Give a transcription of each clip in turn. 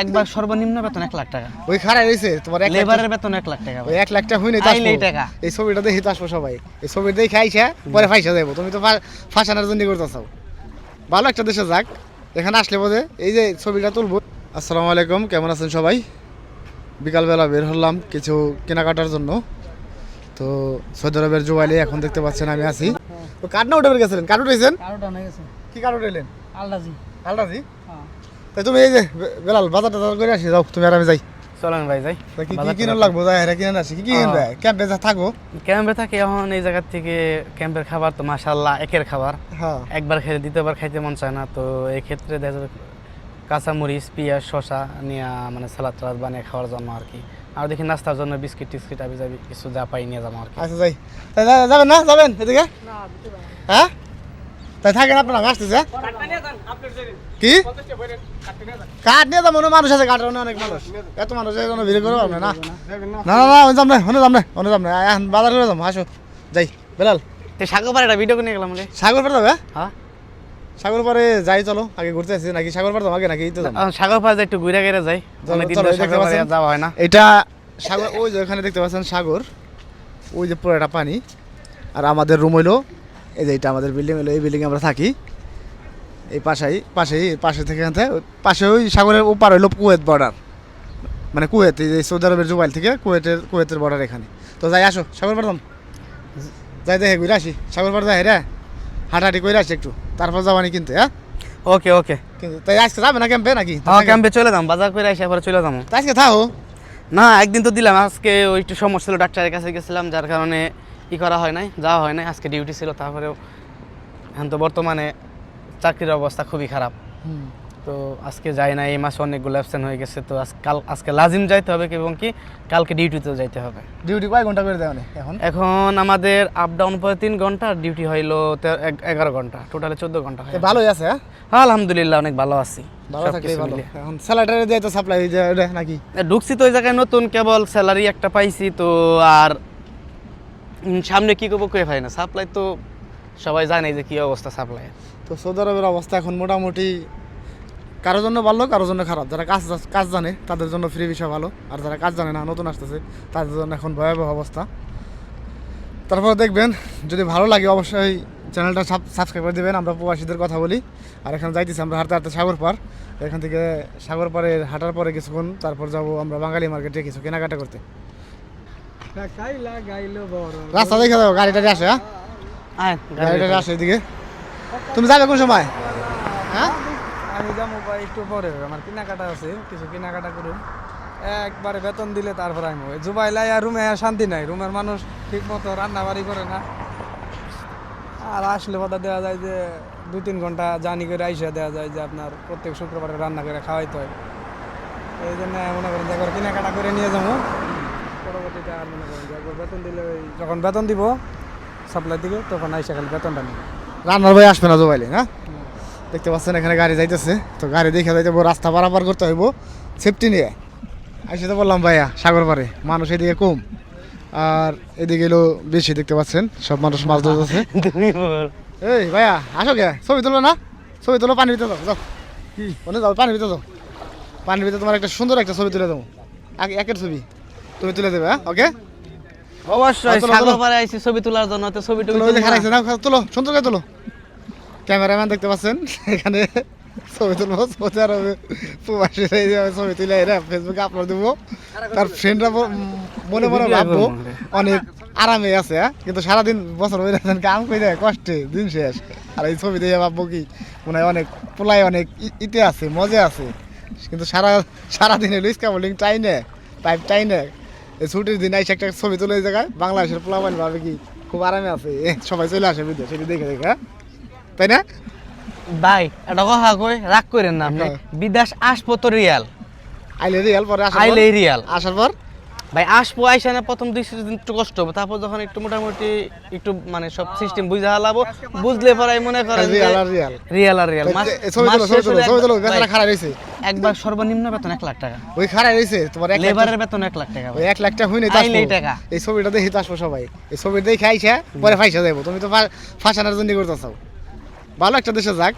একবার সর্বনিম্ন বেতন এক লাখ টাকা। ওই খারাপ রয়েছে তোমার এক লেবারের বেতন এক লাখ টাকা ওই এক লাখ টাকা হইনি আইলেই টাকা। এই ছবিটা দেখে আসব সবাই। এই ছবিটা দেখে আইসা পরে ফাইসা যাব তুমি তো ফাঁসানোর জন্য করতেছো ভালো একটা দেশে যাক। এখানে আসলে বোধে এই যে ছবিটা তুলবো। আসসালামু আলাইকুম কেমন আছেন সবাই? বিকালবেলা বের হলাম কিছু কেনাকাটার জন্য। তো সৌদি আরবের জুবাইলে এখন দেখতে পাচ্ছেন আমি আছি। তো কাঠ না উঠে বের গেছিলেন? কাঠ উঠেছেন কি কাঠ উঠাইলেন আলদাজি আলরাজি। তাই তুমি এই যে বেলাল বাজার টাজার করে আসি যাও তুমি আর আমি যাই। চলেন ভাই যাই। কি কি কিনে লাগবো? যাই হেরা কিনে আসি। কি কি কিনবে? ক্যাম্পে যা থাকো। ক্যাম্পে থাকি এখন এই জায়গা থেকে ক্যাম্পের খাবার তো মাশাল্লাহ একের খাবার। হ্যাঁ। একবার খেলে দ্বিতীয়বার খাইতে মন চায় না তো এই ক্ষেত্রে দেখা যাবে কাঁচামরিচ পেঁয়াজ শশা নিয়ে মানে সালাদ টালাদ বানিয়ে খাওয়ার জন্য আর কি। আর দেখি নাস্তার জন্য বিস্কিট টিস্কিট আবি যাবি কিছু যা পাই নিয়ে যাব আর কি। আচ্ছা যাই। যাবেন না? যাবেন এদিকে? হ্যাঁ? তাই থাকেন আপনারা আসতেছে কি? কাঠ নিয়ে যাব মানুষ আছে কাঠ অনেক মানুষ। এত মানুষ কোনো ভিড় করব না? না না না ওই যাম না ওনে যাম না ওনে যাম না এখন বাজার করে যাব আসো যাই বেলাল। সাগর একটা ভিডিও করে গেলাম সাগর পাড়ে যাবে? হ্যাঁ। সাগর পাড়ে যাই চলো আগে ঘুরতে আসছি নাকি সাগর পাড়ে যাব আগে নাকি তো সাগর পাড়ে একটু ঘুরে গেড়ে যাই? যাওয়া হয় না। এটা সাগর ওই যে ওখানে দেখতে পাচ্ছেন সাগর ওই যে পুরো একটা পানি আর আমাদের রুম হইল এই যে এটা আমাদের বিল্ডিং হইল এই বিল্ডিংয়ে আমরা থাকি। এই পাশেই পাশেই পাশে থেকে পাশে ওই সাগরের ওপার হইল কুয়েত বর্ডার মানে কুয়েত এই সৌদি আরবের জুবাইল থেকে কুয়েতের কুয়েতের বর্ডার এখানে। তো যাই আসো সাগর পাড়াম যাই দেখে ঘুরে আসি সাগর পাড় যাই রে। হাঁটাহাঁটি করে আসি একটু তারপর যাবানি কিনতে হ্যাঁ? ওকে ওকে। কিন্তু তাই আজকে যাবে না ক্যাম্পে নাকি? হ্যাঁ ক্যাম্পে চলে যাম বাজার করে আসি পরে চলে যাব। তাই আজকে থাকো না একদিন তো দিলাম আজকে ওই একটু সমস্যা ছিল ডাক্তারের কাছে গেছিলাম যার কারণে ই করা হয় নাই যাওয়া হয় নাই আজকে ডিউটি ছিল তারপরেও এখন তো বর্তমানে চাকরির অবস্থা খুবই খারাপ। তো আজকে যাই না এই মাসে অনেকগুলো অ্যাবসেন্ট হয়ে গেছে তো কাল আজকে লাজিম যাইতে হবে এবং কি কালকে ডিউটিতেও যাইতে হবে। ডিউটি কয় ঘণ্টা করে দেওয়া এখন? এখন আমাদের আপ ডাউন পরে তিন ঘণ্টা ডিউটি হইল এগারো ঘণ্টা টোটালে চোদ্দ ঘণ্টা ভালোই আছে হ্যাঁ? হ্যাঁ, আলহামদুলিল্লাহ অনেক ভালো আছি। এখন স্যালারি দিয়ে তো সাপ্লাই নাকি? ঢুকছি তো ওই জায়গায় নতুন কেবল স্যালারি একটা পাইছি তো আর সামনে কি করব কে পাই না সাপ্লাই তো সবাই জানে যে কি অবস্থা সাপ্লাই তো সৌদি আরবের অবস্থা এখন মোটামুটি কারোর জন্য ভালো কারোর জন্য খারাপ। যারা কাজ কাজ জানে তাদের জন্য ফ্রি বিষয় ভালো। আর যারা কাজ জানে না নতুন আসতেছে তাদের জন্য এখন ভয়াবহ অবস্থা। তারপর দেখবেন যদি ভালো লাগে অবশ্যই চ্যানেলটা সাবস্ক্রাইব করে দেবেন। আমরা প্রবাসীদের কথা বলি। আর এখানে যাইতেছি আমরা হাঁটতে হাঁটতে সাগর পার। এখান থেকে সাগর পারে হাঁটার পরে কিছুক্ষণ তারপর যাব আমরা বাঙালি মার্কেটে কিছু কেনাকাটা করতে। রাস্তা দেখে যাব গাড়ি টাড়ি আসে হ্যাঁ? আয়, গাড়ি আসে এদিকে। তুমি যাবে কোন সময়? হ্যাঁ? আমি যাব একটু পরে, আমার কেনাকাটা আছে, কিছু কেনাকাটা করুন। একবারে বেতন দিলে তারপর আমি জুবাইলাই আর রুমে শান্তি নাই, রুমের মানুষ ঠিক মতো রান্না বাড়ি করে না। আর আসলে কথা দেওয়া যায় যে, দুই তিন ঘণ্টা জার্নি করে আইসা দেওয়া যায় যে আপনার প্রত্যেক শুক্রবারে রান্না করে খাওয়াইতে হয়। এই জন্য মনে করেন যে একবার কেনাকাটা করে নিয়ে যাব। পরবর্তীতে আর মনে করেন যে একবার বেতন দিলে যখন বেতন দিব সাপ্লাই দিকে, তখন আইসা খালি বেতনটা নিবে। রান্নার ভাই আসবে না জোবাইলে হ্যাঁ? দেখতে পাচ্ছেন এখানে গাড়ি যাইতেছে। তো গাড়ি দেখে যাইতে রাস্তা পারাপার করতে হইব। সেফটি নিয়ে। আসে তো বললাম, ভাইয়া, সাগর পারে। মানুষ এদিকে কম। আর এদিকে এলো বেশি, দেখতে পাচ্ছেন? সব মানুষ মাছ ধরতেছে। এই, ভাইয়া, আসো কে ছবি তুলো না। ছবি তুলো, পানির ভিতরে যাও। যাও যাও, পানির ভিতরে যাও পানির ভিতরে তোমার একটা সুন্দর একটা ছবি তুলে দেবো। এক- একের ছবি। তুমি তুলে দেবে হ্যাঁ? ওকে অবশ্যই সাগর আইছি ছবি তোলার জন্য তো ছবি টবি তুলো তুলো সুন্দর করে তুলো। ক্যামেরাম্যান দেখতে পাচ্ছেন এখানে ছবি তুলবো ছবি আর প্রবাসী ছবি তুলে এরা ফেসবুকে আপলোড দেবো। তার ফ্রেন্ডরা মনে মনে ভাববো অনেক আরামে আছে হ্যাঁ? কিন্তু সারাদিন বছর হয়ে যাচ্ছেন কাম করে দেয় কষ্টে দিন শেষ। আর এই ছবি দিয়ে ভাববো কি মনে হয় অনেক পোলায় অনেক ইতে আছে মজা আছে। কিন্তু সারা সারাদিন এলো স্কাবলিং টাইনে পাইপ টাইনে ছুটির দিন আইসে একটা ছবি তুলে এই জায়গায়। বাংলাদেশের পোলাপানি ভাবে কি খুব আরামে আছে? সবাই চলে আসে সেটি দেখে দেখে হ্যাঁ? তাই না? ভাই এটা কথা কই রাগ করেন না আপনি। হ্যাঁ। বিদেশ আসব তো রিয়াল আইলে রিয়াল পরে আইলে রিয়াল আসার পর? ভাই আসব আইসা না প্রথম দুই দিন একটু কষ্ট হবে। তারপর যখন একটু মোটামুটি একটু মানে সব সিস্টেম বুঝা হালাবো বুঝলে পরে মনে করেন রিয়াল আর রিয়াল আর খারাপ একবার সর্বনিম্ন বেতন এক লাখ টাকা। ওই খারাপ তোমার এক লেবারের বেতন লাখ টাকা ওই লাখ টাকা টাকা। এই ছবিটা দেখি আসব সবাই। এই ছবি দেখে আইসা পরে ফাইসা যাব তুমি তো ফাঁসানোর জন্য করতেছ ভালো একটা দেশে যাক।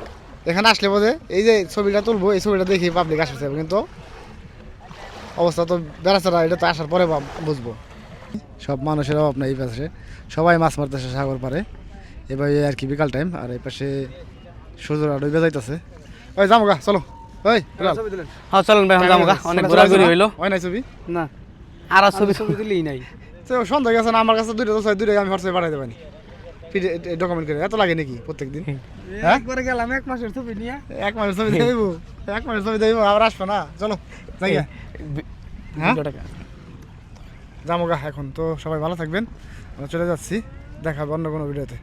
এখানে আসলে বোধে এই যে ছবিটা তুলবো এই ছবিটা দেখি পাবলিক আসতে হবে কিন্তু অবস্থা তো বেড়াচারা এটা তো আসার পরে বুঝব। সব মানুষের অভাব নাই এই পাশে। সবাই মাছ মারতেছে সাগর পারে এভাবে আর কি বিকাল টাইম আর এই পাশে সূর্যরা ডুবে যাইতেছে ওই যাব গা চলো। ওই হ্যাঁ চলেন ভাই যাব গা। অনেক ঘোরাঘুরি হইল। হয় নাই ছবি? না আর ছবি ছবি দিলেই নাই। তো সন্ধ্যা গেছে না আমার কাছে দুইটা তো ছয় দুইটা আমি হোয়াটসঅ্যাপে পাঠাই দেবানি ডকুমেন্ট করে। এত লাগে নাকি প্রত্যেক দিন হ্যাঁ? একবারে গেলাম এক মাসের ছবি নিয়ে। এক মাসের ছবি দেব এক মাসের ছবি দেব আবার আসব না। চলো যাই। হ্যাঁ? এখন। তো সবাই ভালো থাকবেন। আমরা চলে যাচ্ছি। দেখাবো অন্য কোনো ভিডিওতে।